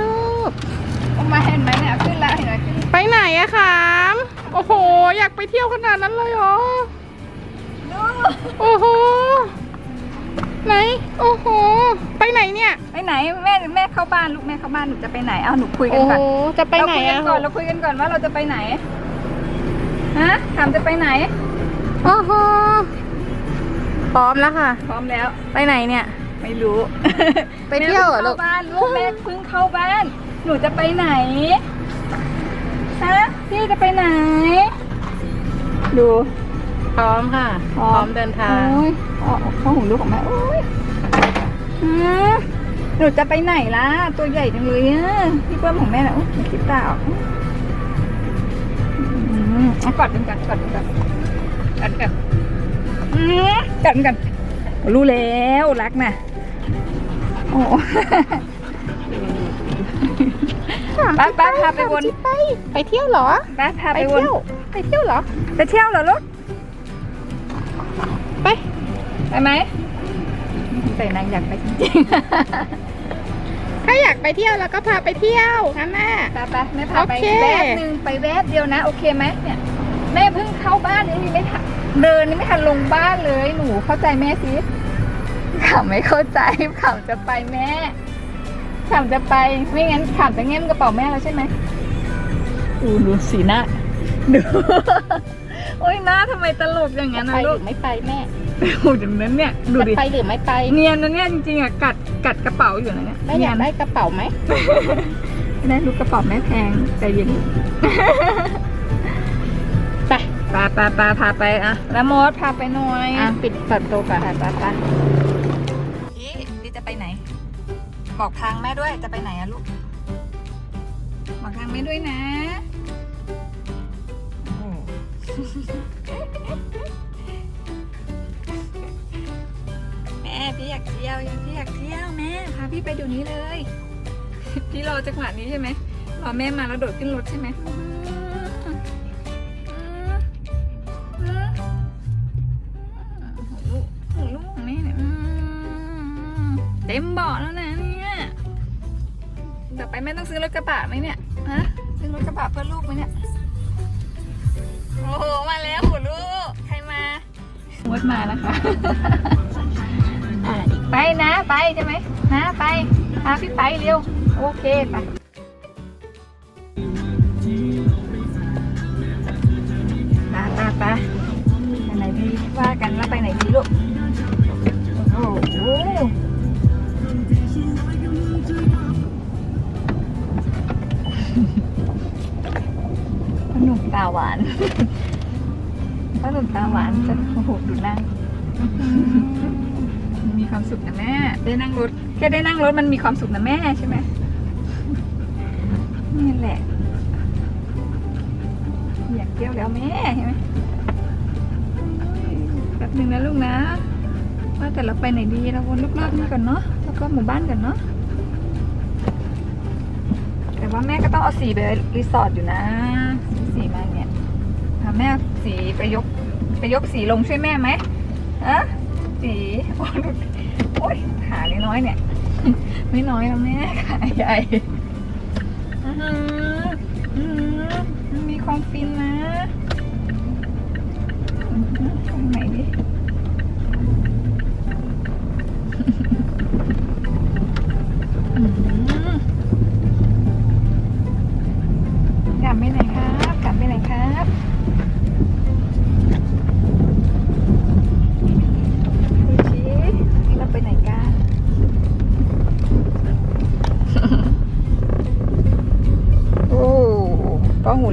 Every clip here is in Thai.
ลูกเอามาเห็นไหมเนี่ยขึ้นแล้วเห็นไหมขึ้นไปไหนอะขาม โอ้โห อยากไปเที่ยวขนาดนั้นเลยเหรอ ดูโอ้โห ไหน โอ้โห ไปไหนเนี่ย ไปไหนแม่แม่เข้าบ้านลูกแม่เข้าบ้านหนูจะไปไหนเอาหนูคุยกันก่อนจะไปไหนอะก่อนเราคุยกันก่อนว่าเราจะไปไหนฮะถามจะไปไหน โอ้โห พร้อมแล้วค่ะ พร้อมแล้ว ไปไหนเนี่ย ไม่รู้ไปเที่ยวเหรอลูก แม่เพิ่งเข้าบ้านลูกแม่เพิ่งเข้าบ้าน หนูจะไปไหนฮะพี่จะไปไหน ดู พร้อมค่ะ พร้อมเดินทาง โอ้ยเอาเข้าหูลูกของแม่โอ้ยฮะหนูจะไปไหนล่ะ ตัวใหญ่จังเลยอะพี่เปิ้มของแม่น่ะโอ้ยคิดตาออกอืมเอากอดกันกันกอดกันกันกอดกันอืมกอดกัน รู้แล้วรักน่ะ โอ้ป้าป้าพาไปวนไป ไปเที่ยวเหรอป้าพาไปไปวนเที่ยวไปเที่ยวเหรอไปเที่ยวเหรอลูกไปไปไหมใส่นางอยากไปจริงถ้าอยากไปเที่ยวแล้วก็พาไปเที่ยวงั้นน่ะๆไปไปแม่พาไปโอเคแวบหนึ่งไปแวบเดียวนะ โอเคไหมเนี่ยแม่เพิ่งเข้าบ้านนี่ไม่ทันเดินนี่ไม่ทันลงบ้านเลยหนูเข้าใจแม่สิ ขำไม่เข้าใจขำจะไปแม่ขำจะไปไม่งั้นขำจะแง้มกระเป๋าแม่แล้วใช่ไหมอูดูสีหน้าดูโอ้ยหน้าทำไมตลกอย่างนั้นไปนะหลูรืกอไม่ไปแม่โอ้ยอย่างนั้นเนี่ยดูจะดิไปหรือไม่ไปเนียนนะเนี่ยจริงๆอะกัดกัดกระเป๋าอยู่นะเนี่ยแม่อยากได้กระเป๋าไหมแม่รู้กระเป๋าแม่แพงใจเย็นไปปาปาปาพาไปอะแล้วมดพาไปหน่อยอะปิดประตูก่อนไปไปไป บอกทางแม่ด้วยจะไปไหนอะลูก บอกทางแม่ด้วยนะโอ้แม่พี่อยากเที่ยวพี่อยากเที่ยวแม่พาพี่ไปเดี๋ยวนี้เลย พี่รอจังหวะนี้ใช่ไหมรอแม่มาแล้วโดดขึ้นรถใช่ไหมลูกลูกของแม่เนี่ยอืมเต็มเบาะแล้วนะเนี่ย ต่อไปแม่ต้องซื้อรถกระบะไหมเนี่ยฮะซื้อรถกระบะเพื่อลูกไหมเนี่ยโอ้โหมาแล้วหูลูกใครมามดมานะคะไปนะไปใช่ไหมนะไปพาพี่ไปเร็วโอเคไปไปาหวานพ่อหนุ่มตาหวานจะโอ้โหดูนั่งมีความสุขนะแม่ ได้นั่งรถ แค่ได้นั่งรถมันมีความสุขนะแม่ใช่ไหมนี่แหละ อยากเที่ยวแล้วแม่ใช่ไหมแป๊บหนึงนะลูกนะ ว่าแต่เราไปไหนดีเราวนรอบๆนี้ก่อนเนาะแล้วก็หมู่บ้านก่อนเนาะแต่ว่าแม่ก็ต้องเอาสีไปรีสอร์ทอยู่นะ แม่สีไปยกไปยกสีลงช่วยแม่ไหมอะสีโอ้ยโอ้ยขาเล็กน้อยเนี่ย ไม่น้อยแล้วแม่ขาใหญ่มีความฟินนะตรงไหนดิ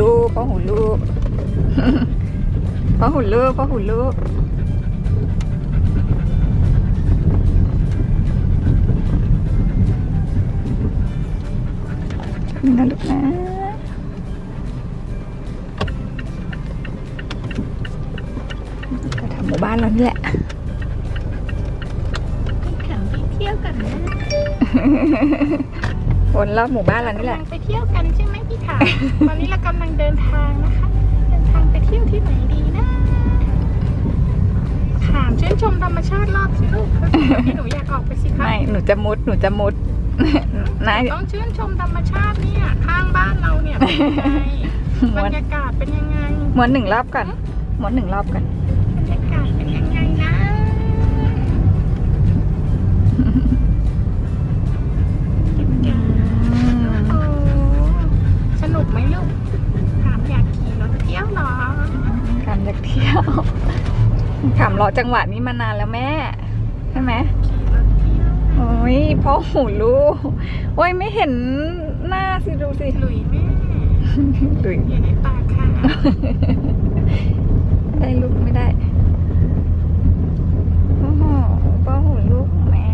ลูกป้าหูลูกป้าหูลูกป้าหูลูกนี่นะลูกนะก็ทำหมู่บ้านเรานี่แหละ วนรอบหมู่บ้านเรานี่แหกำลัละงไปเที่ยวกันใช่ไหมพี่ถาม ตอนนี้เรากำลังเดินทางนะคะ เดินทางไปเที่ยวที่ไหนดีนะถามชื่นชมธรรมชาติรอบสิลูกแล้วที่หนูอยากออกไปสิคะไม่ หนูจะมุด หนูจะมุด นะต้องชื่นชมธรรมชาติเนี่ยข้างบ้านเราเนี่ยเป็นไงม้บรวนรยากาศเป็นยังไง ม้วนหนึ่งรอบก่อนม้วนหนึ่งรอบก่อน นุกไหมลูก ถามอยากขี่รถเที่ยวเหรอขำอยากเที่ยวขำรอจังหวะนี้มานานแล้วแม่ ใช่ไหมขี่รถเที่ยวโอ้ยพ่อหูลูกโอ้ยไม่เห็นหน้าสิดูสิหลุยแม่ดุยอยู่ในป่าค่ะได้ลูกไม่ได้โอ้โหพ่อหูลูกของแม่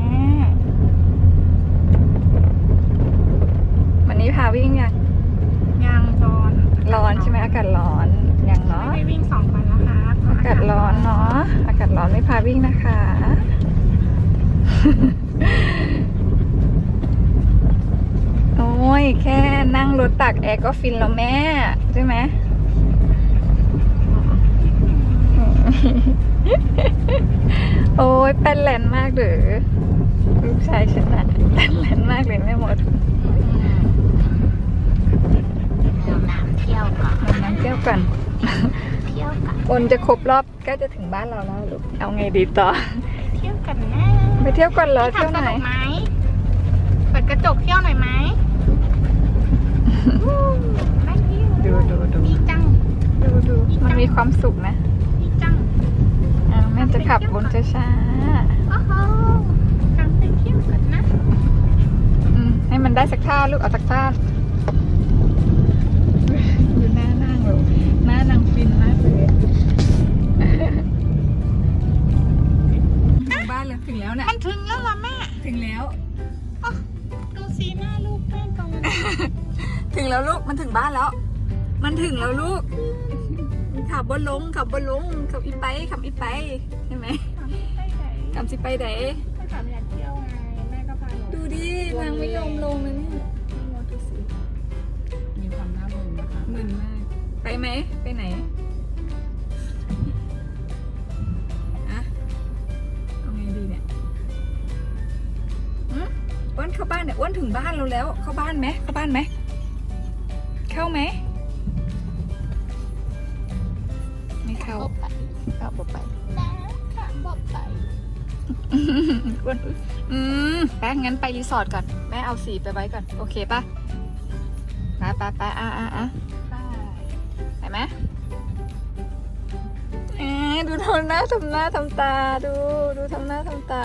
วันนี้พาวิ่งยังยางร้อน ร้อนใช่ไหมอากาศร้อนยังเนาะไม่ได้วิ่งสองวันแล้วค่ะเพะอากาศร้อนเนาะอากาศร้อนไม่พาวิ่งนะคะโอ้ยแค่นั่งรถตักแอร์ก็ฟินแล้วแม่ใช่ไหมโอ้ยเป็นแลนมากหรือลูกชายฉันนะเป็นแลนมากเลยแม่หมดเดี๋ยวน้ำเที่ ยวก่อนเอาน้ำเที่ยวก่อนเที่ยวกันคนจะครบรอบใก็จะถึงบ้านเราแล้วลูกเอาไงดีต่อ เที่ยวกันนะไปเที่ยวก่อนเหรอเที่ยวทำสไหนนุกไหมเปิดกระจกเที่ยวหน่อยไหมวู้ไม่เที่ยวดูดูดูดีจังดูดูมันมีความสุขนะดีจังอ่าแม่จะขับบนช้าโอ้โหกลับไปเที่ยวกันนะๆอืมให้มันได้สักท่าลูกเอาสักท่า แล้วถึงแล้วเนี่ยมันถึงแล้วเหรอแม่ ถึงแล้ว ดูสีหน้าลูกแม่ตรงนี้ถึงแล้วลูกมันถึงบ้านแล้ว มันถึงแล้วลูก ขับบนลงขับบนลงขับอีไปขับอีไปใช่ไหมถามไปไหนขับสิไปไหนก็ถามอยากเที่ยวไงแม่ก็พาหนูดูดินางไม่ยอมลงเลยเนี่ยดูสิมีความน่าเบื่อนะคะมึนมาก ไปไหมไปไหน ถึงบ้านเราแล้ว เข้าบ้านไหมเข้าบ้านไหมเข้าไหมไม่เข้าไปเข้าบอกไปแล้วค่ะบอกไปอ้วนอืมแป๊งั้นไปรีสอร์ทก่อนแม่เอาสีไปไว้ก่อน โอเคปะไปไปไปอะอะอะไปไหมเอ๊ะดูทำหน้าทำหน้าทำตาดูดูทำหน้าทำตา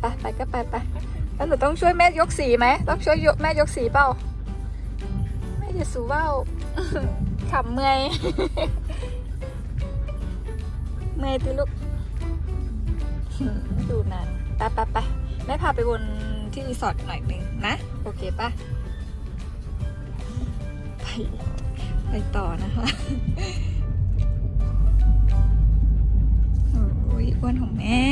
ไปไปไปก็ไปไปแล้วหนูต้องช่วยแม่ยกสีไหมต้องช่วยยกแม่ยกสีเปล่าแม่จะสูเบ้าขำเมื่อยเมื่อยติลูกดูนานไปไปไปแม่พาไปวนที่รีสอร์ทหน่อยหนึ่งนะ โอเคปะไปไปต่อนะคะโอ้ยอ้วนของแม่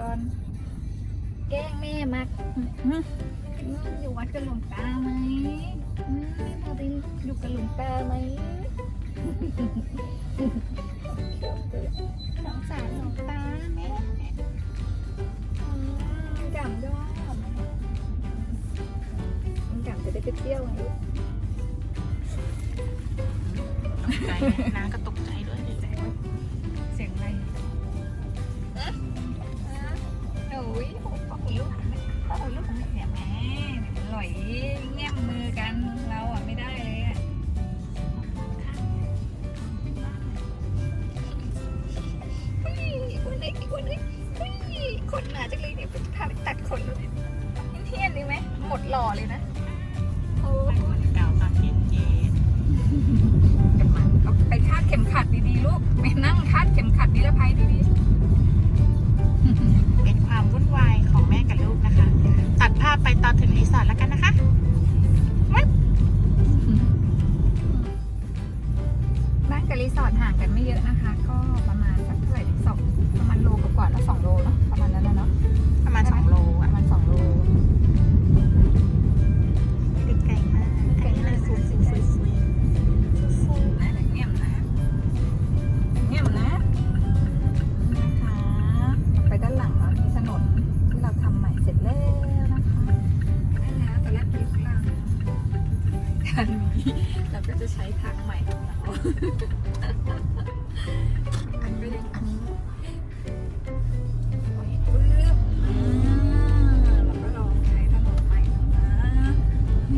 ก่อน แก้งแม่มักอยู่วัดกับหลวงตาไหมอืมเธอไปอยู่กับหลวงตาไหมสงสารหลงตาแมอืมจำยอดจำจะได้ไปเที่ยวไง น้ำกระตุก ยุของเนี่ยแม่อร่อย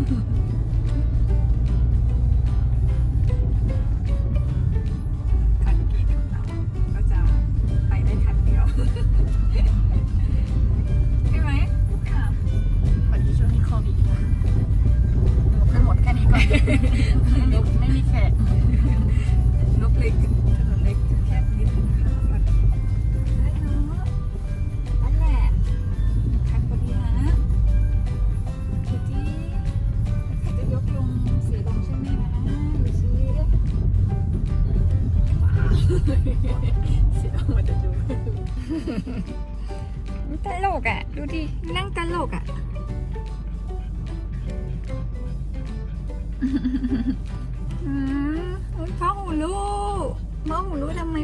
Mm-hmm. เสียงมันจะดูตลกอะ ดูดิ นั่งตลกอะ อืมพ่อหูลูกพ่อหูลูกทำไม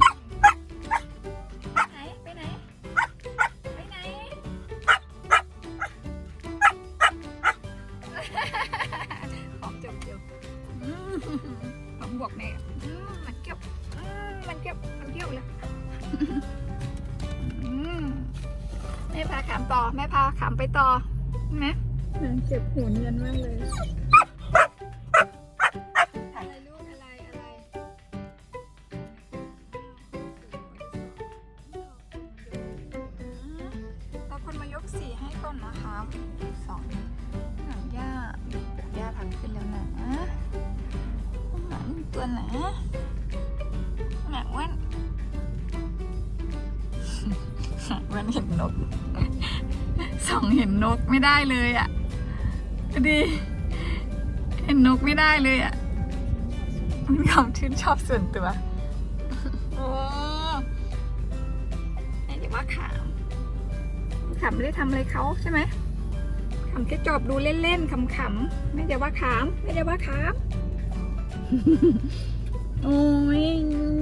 าขามต่อ แม่พาขามไปต่อนะเจ็บหัวเนียนมากเลย ไม่ได้เลยอะ่ะดีเห็นนกไม่ได้เลยอะ่ะมันความชื่นชอบส่วนตัวโอ้ไอ้เรียกว่าขำขำไม่ได้ทำอะไรเขาใช่ไหมขำแค่จอบดูเล่นๆขำๆไม่ได้ว่าขำไม่ได้ว่าขำโอ้ย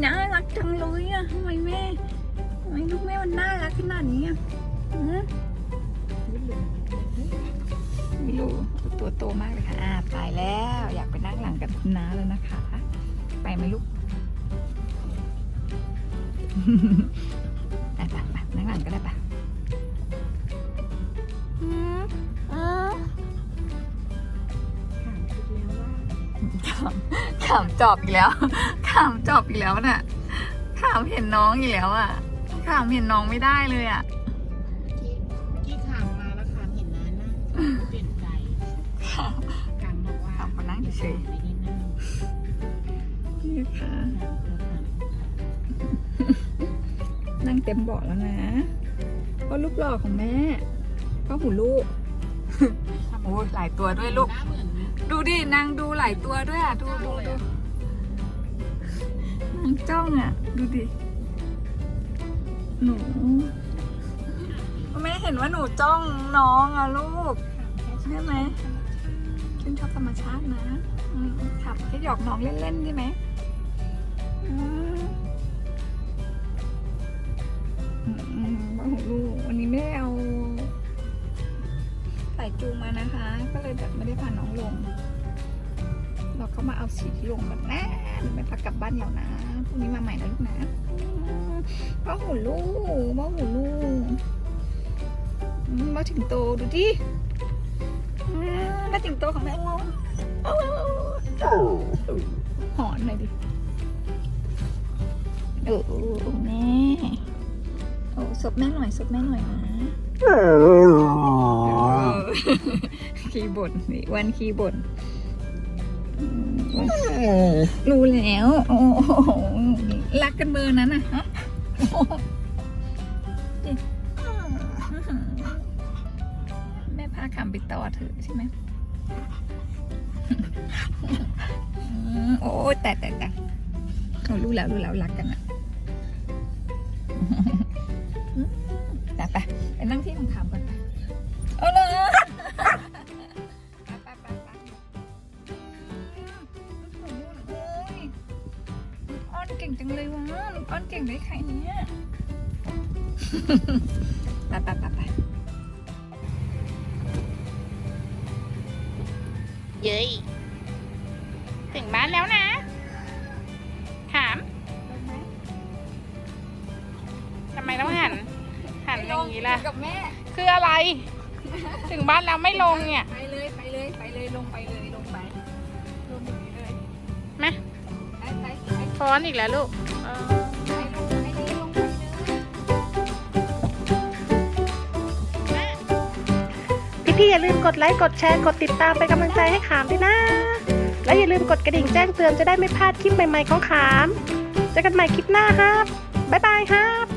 น่ารักจังเลยอะทำไมแม่ทำไมลูกแม่มันน่ารักขนาดนี้อะอืม่รู้ตัวโตมากเลยค่ะอ่าไปแล้ว อยากไปนั่งหลังกับคุณน้าแล้วนะคะ ไปไหมลูกไปไปไปนั่งหลังก็ได้ปะหืมอ๋อถามคิดแล้วว่าขำจอบอีกแล้วขำจอบอีกแล้วน่ะขำเห็นน้องอีกแล้วอะขำเห็นน้องไม่ได้เลยอะ เฉยไม่ได้นั่งๆนี่ค่ะขามนั่งเต็มเบาะแล้วนะก็ลูกหล่อของแม่ก็หูลูกโอ้ยหลายตัวด้วยลูกหน้าเหมือนดูดินางดูหลายตัวด้วยอะ ดูดูดูนางจ้องอะ ดูดิ หนูแม่เห็นว่าหนูจ้องน้องอะลูกใช่ไหม ชื่นชอบธรรมชาตินะขับแค่หยอกน้องเล่นๆได้ไหมอืมอืมอืมว่าของลูกวันนี้ไม่ได้เอาสายจูงมานะคะ ก็เลยแบบไม่ได้พาน้องลง เราก็มาเอาสีที่ลงแบบนะหนูไม่พากลับบ้านเดี๋ยวนะพรุ่งนี้มาใหม่นะลูกนะอืมพ่อหูลูกพ่อหูลูกมมาถึงโตดูดิ อืมมาถึงโตของแม่หอนหน่อยดิโอ้แม่โอ้ซบแม่หน่อยซบแม่หน่อยนะคีย์บอร์ดนี่วันคีย์บอร์ดรู้แล้วโอ้รักกันเบอร์นั้นนะฮะโอ้โหดิแม่พาคำไปต่อเถอะใช่ไหม โอ้ยแต่แต่แต่โอ้รู้แล้วรู้แล้วรักกันอะอืมแต่ไปไปนั่งที่ของขำก่อนไปเอาเลยไปไปไปไปอืมโอ้ยอ้อนเก่งจังเลยวะอ้อนเก่งได้ใครเนี่ยานแล้วนะ ถามลงไหมทำไมต้องหัน หันอย่างนี้ล่ะ กับแม่ คืออะไร ถึงบ้านแล้วไม่ลงเนี่ย ไปเลยไปเลยไปเลยลงไปเลยลงไปลงอย่างนี้เลยมาไปไปไป ฟ้อนอีกแล้วลูกเออไปลงไปเลยลงไปเลยพี่ๆอย่าลืมกดไลค์ กดแชร์ กดติดตามเป็นกำลังใจให้ขามด้วยนะ และอย่าลืมกดกระดิ่งแจ้งเตือนจะได้ไม่พลาดคลิปใหม่ๆของขาม เจอกันใหม่คลิปหน้าครับ บ๊ายบายครับ